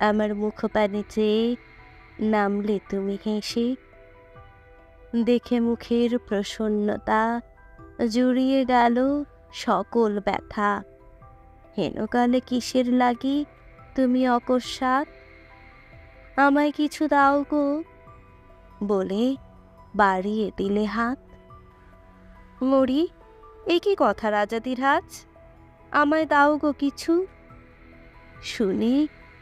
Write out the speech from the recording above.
আমার মুখপানে চেয়ে নামলে তুমি হেসে দেখে মুখের প্রসন্নতা জুড়িয়ে গেল সকল ব্যথা। হেনকালে কিসের লাগি? তুমি অকস্মাৎ আমায় কিছু দাও গো বলে বাড়িয়ে দিলে হাত। মরি, এ কি কথা রাজাদিরাজ আমায় দাও গো কিছু। শুনে